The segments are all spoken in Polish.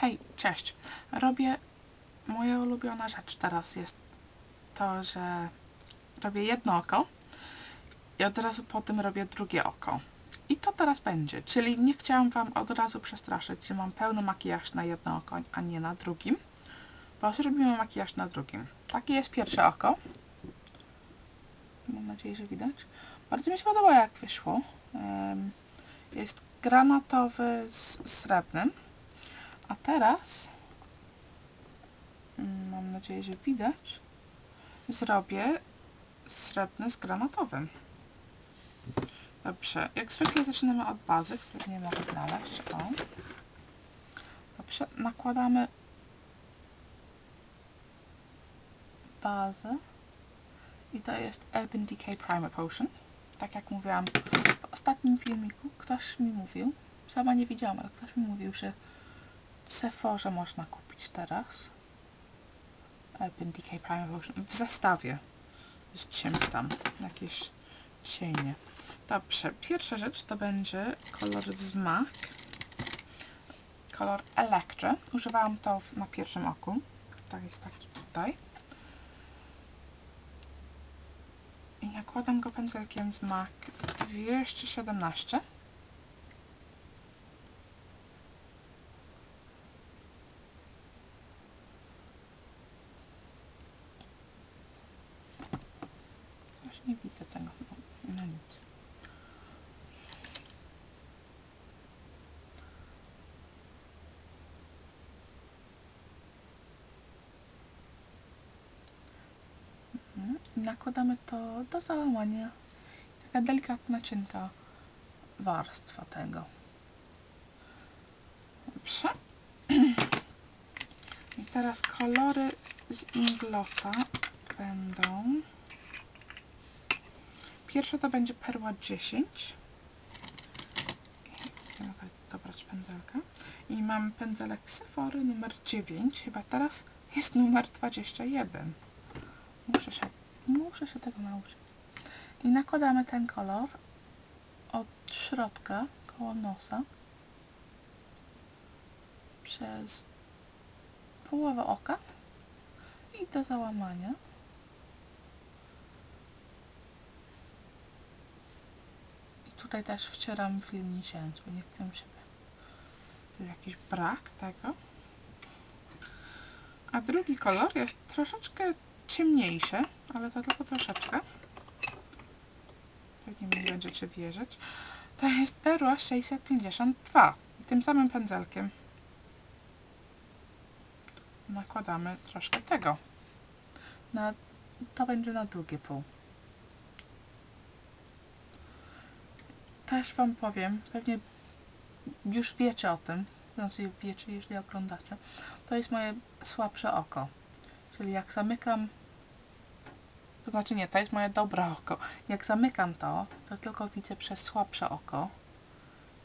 Hej, cześć. Robię... Moja ulubiona rzecz teraz jest to, że robię jedno oko i od razu po tym robię drugie oko. I to teraz będzie, czyli nie chciałam Wam od razu przestraszyć, że mam pełny makijaż na jedno oko, a nie na drugim, bo zrobimy makijaż na drugim. Takie jest pierwsze oko. Mam nadzieję, że widać. Bardzo mi się podoba, jak wyszło. Jest granatowy z srebrnym. A teraz, mm, mam nadzieję, że widać, zrobię srebrny z granatowym. Dobrze, jak zwykle zaczynamy od bazy, której nie mogę znaleźć. O. Dobrze, nakładamy bazę i to jest Urban Decay Primer Potion. Tak jak mówiłam w ostatnim filmiku, ktoś mi mówił, sama nie widziałam, ale ktoś mi mówił, że w Sephorze można kupić teraz Urban Decay Primer w zestawie z czymś tam, jakieś cienie. Dobrze, pierwsza rzecz to będzie kolor z MAC, kolor Electra. Używałam to na pierwszym oku, to jest taki tutaj. I nakładam go pędzelkiem z MAC 217. Coś nie widzę tego. No nic. Mhm. I nakładamy to do załamania. Taka delikatna, cienka warstwa tego. Dobrze. I teraz kolory z Inglota będą... Pierwsza to będzie perła 10. I Mogę dobrać pędzelkę. I mam pędzelek Sephory numer 9. Chyba teraz jest numer 21. Muszę się, muszę się tego nauczyć. I nakładamy ten kolor od środka, koło nosa, przez połowę oka i do załamania. I tutaj też wcieram film nisiąc, bo nie chcę, żeby był jakiś brak tego. A drugi kolor jest troszeczkę ciemniejszy, ale to tylko troszeczkę. Pewnie mi nie będziecie wierzyć. To jest perła 652 i tym samym pędzelkiem nakładamy troszkę tego. Na, to będzie na drugie pół. Też Wam powiem, pewnie już wiecie o tym, znaczy wiecie, jeśli oglądacie. To jest moje słabsze oko. Czyli jak zamykam, to znaczy nie, to jest moje dobre oko. Jak zamykam to, to tylko widzę przez słabsze oko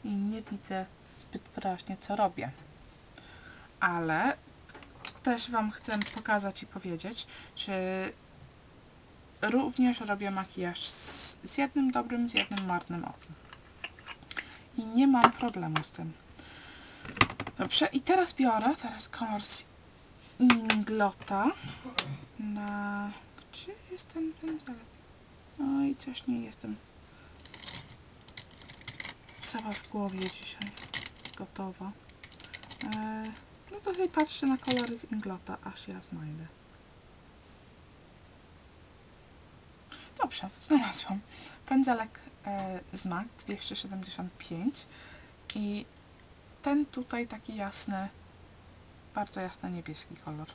i nie widzę zbyt wyraźnie, co robię. Ale też Wam chcę pokazać i powiedzieć, że również robię makijaż z, z jednym dobrym, z jednym marnym okiem. I nie mam problemu z tym. Dobrze, i teraz biorę teraz kolor z Inglota na... Gdzie jest ten pędzelek? No i coś nie jestem cała w głowie dzisiaj gotowa. E, no to tutaj patrzę na kolory z Inglota, aż ja znajdę. Dobrze, znalazłam. Pędzelek e, z MAC 275 i ten tutaj taki jasny, bardzo jasny niebieski kolor.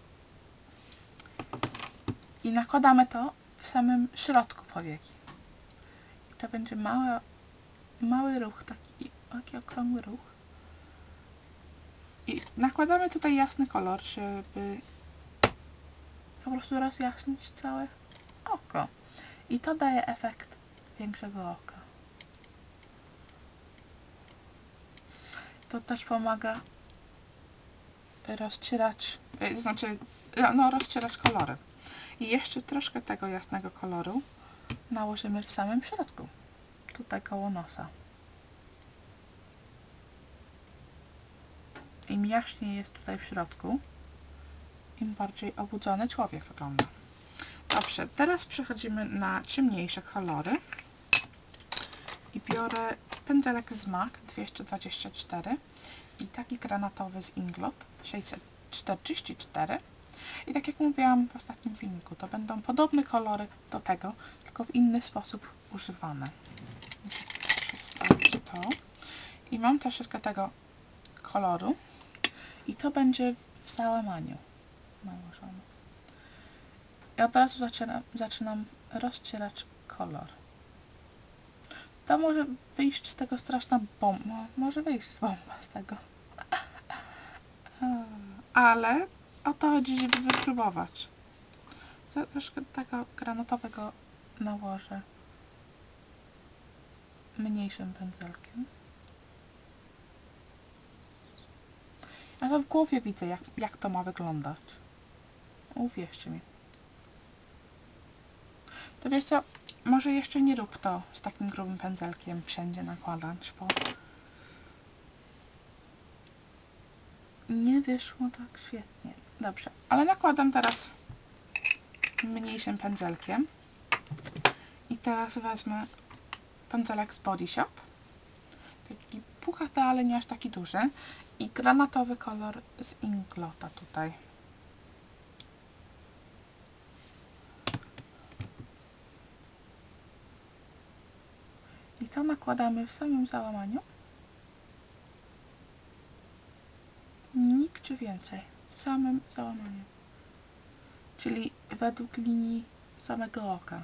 I nakładamy to w samym środku powieki. I to będzie mały, mały ruch, taki, taki okrągły ruch. I nakładamy tutaj jasny kolor, żeby po prostu rozjaśnić całe oko. I to daje efekt większego oka. To też pomaga rozcierać, e, znaczy, no rozcierać kolory. I jeszcze troszkę tego jasnego koloru nałożymy w samym środku, tutaj koło nosa. im jaśniej jest tutaj w środku, im bardziej obudzony człowiek wygląda. Dobrze, teraz przechodzimy na ciemniejsze kolory. I biorę pędzelek z MAC 224 i taki granatowy z Inglot 644. I tak jak mówiłam w ostatnim filmiku, to będą podobne kolory do tego, tylko w inny sposób używane. To. I mam troszeczkę tego koloru i to będzie w załamaniu nałożone. I od razu zaczynam, zaczynam rozcierać kolor. To może wyjść z tego straszna bomba. Może wyjść bomba z tego. Ale o to chodzi, żeby wypróbować. Co, troszkę tego granatowego nałożę mniejszym pędzelkiem. To w głowie widzę, jak, jak to ma wyglądać. Uwierzcie mi. To wiesz co, może jeszcze nie rób to z takim grubym pędzelkiem wszędzie nakładać, bo nie wyszło tak świetnie. Dobrze, ale nakładam teraz mniejszym pędzelkiem. I teraz wezmę pędzelek z Body Shop. Taki puchaty, ale nie aż taki duży. I granatowy kolor z Inglota tutaj. I to nakładamy w samym załamaniu. Nigdzie więcej w samym załamaniu czyli według linii samego oka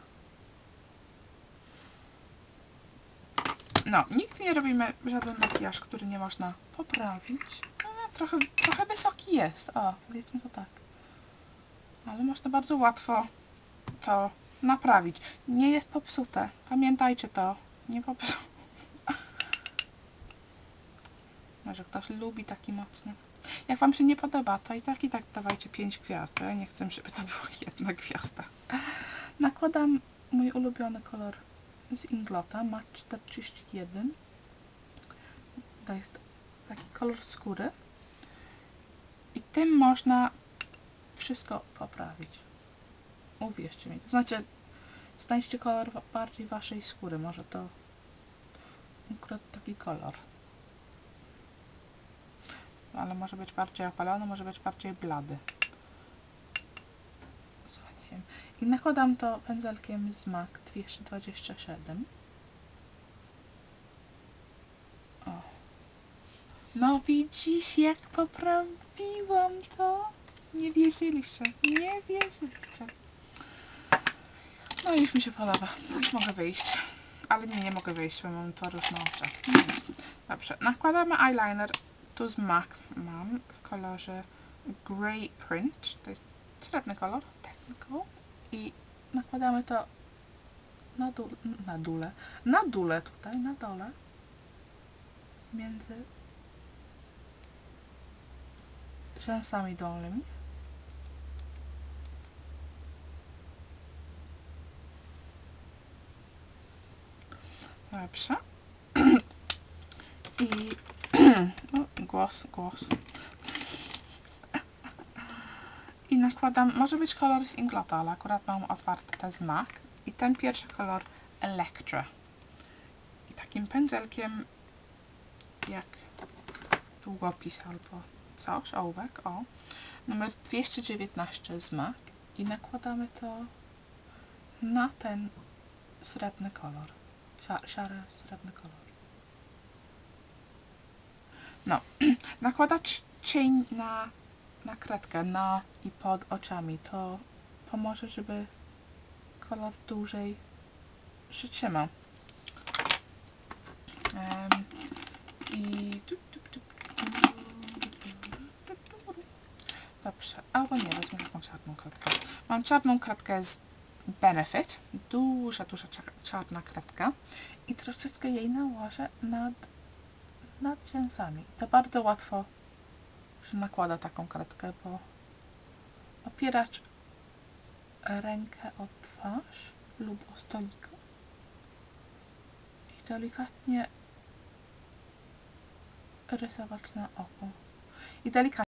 No, nigdy nie robimy żaden makijaż, który nie można poprawić. No, trochę, trochę wysoki jest, o, powiedzmy to tak. Ale można bardzo łatwo to naprawić. Nie jest popsute. Pamiętajcie to. Nie popsute. Może ktoś lubi taki mocny. Jak Wam się nie podoba, to i tak i tak dawajcie 5 gwiazd, ja nie chcę, żeby to była jedna gwiazda. Nakładam mój ulubiony kolor z Inglota, ma 41. To jest taki kolor skóry. I tym można wszystko poprawić. Uwierzcie mi. To znaczy, znajdźcie kolor bardziej waszej skóry. Może to akurat taki kolor. Ale może być bardziej opalony, może być bardziej blady. I nakładam to pędzelkiem z MAC 227. O. No widzisz, jak poprawiłam to? Nie wierzyliście. Nie wierzyliście. No już mi się podoba. Już mogę wyjść. Ale nie, nie mogę wyjść, bo mam dwa różne oczy. Dobrze. Nakładamy eyeliner. Tu z MAC mam w kolorze Grey Print. To jest srebrny kolor. Technical. I nakładamy to na, dół, na dole, na dole tutaj, na dole, między rzęsami dolnymi. Dobrze. I głos, głos. I nakładam, może być kolor z Inglota, ale akurat mam otwarte te z MAC. I ten pierwszy kolor Electra. I takim pędzelkiem jak długopis albo coś, ołówek, o. Numer 219 z MAC. I nakładamy to na ten srebrny kolor. Szary srebrny kolor. No, nakładać cień na na kratkę, na i pod oczami. To pomoże, żeby kolor dłużej się trzymał. Um, I... Dobrze, albo nie, wezmę taką czarną kratkę. Mam czarną kratkę z Benefit, duża, duża czarna kratka i troszeczkę jej nałożę nad, nad rzęsami. To bardzo łatwo że nakłada taką kratkę, bo opierać rękę o twarz lub o stoliku i delikatnie rysować na oko. i delikatnie